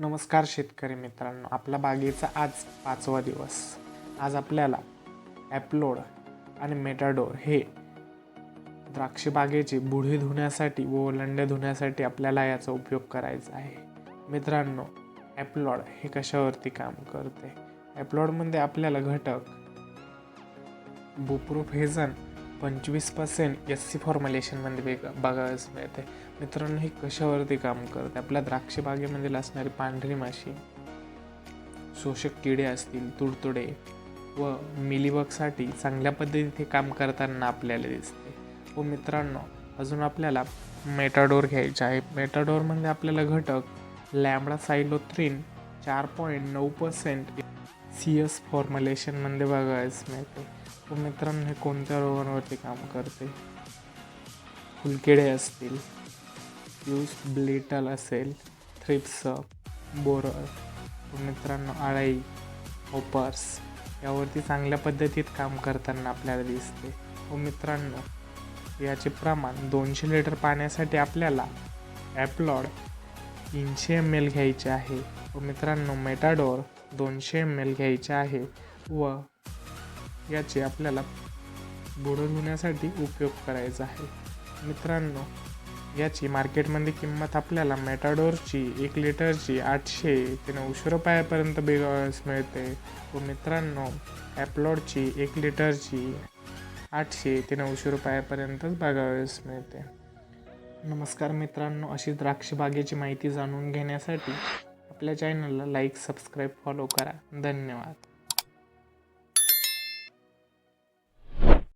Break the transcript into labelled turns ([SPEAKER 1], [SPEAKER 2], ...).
[SPEAKER 1] नमस्कार शेतकरी मित्रांनो आपला बागेचा आज पाचवा दिवस. आज आपल्याला ॲपलोड आणि मेटाडोर हे द्राक्ष बागेची बुढी धुण्यासाठी व ओलंडे धुण्यासाठी आपल्याला याचा उपयोग करायचा आहे. मित्रांनो ॲपलॉड हे कशावरती काम करते? ॲपलॉडमध्ये आपल्याला घटक बुप्रोफेझन पंचवीस पर्सेंट एस सी फॉर्म्युलेशनमध्ये वेग बघावयास मिळते. मित्रांनो हे कशावरती काम करते? आपल्या द्राक्ष बागेमधील असणारी पांढरी माशी शोषक किडे असतील तुडतुडे व मिलीबगसाठी चांगल्या पद्धतीत हे काम करताना आपल्याला दिसते. व मित्रांनो अजून आपल्याला मेटाडोर घ्यायचे आहे. मेटाडोरमध्ये आपल्याला घटक लॅमडा सायलोथ्रीन चार पॉईंट नऊ पर्सेंट सी एस फॉर्म्युलेशनमध्ये बघावयास मिळते. मित्रांनो हे कोणत्या रोगांवरती काम करते? फुलकिडे असतील फ्यूज ब्लिटल असेल थ्रिप्स बोरर व मित्रांनो आळाई होपर्स यावरती चांगल्या पद्धतीत काम करताना आपल्याला दिसते. व मित्रांनो याचे प्रमाण दोनशे लिटर पाण्यासाठी आपल्याला ॲपलॉड तीनशे एम एल घ्यायचे आहे. व मित्रांनो मेटाडोर दोनशे एम एल घ्यायचे आहे व याचे आपल्याला बुडून उपयोग करायचा आहे. मित्रांनो याची मार्केटमध्ये किंमत आपल्याला मेटाडोरची एक लिटरची आठशे ते नऊशे रुपयापर्यंत बेगावयास मिळते. व मित्रांनो ॲपलॉडची एक लिटरची आठशे ते नऊशे रुपयापर्यंतच बघावयास मिळते. नमस्कार मित्रांनो अशी द्राक्ष बागेची माहिती जाणून घेण्यासाठी आपल्या चॅनलला लाईक सबस्क्राईब फॉलो करा. धन्यवाद.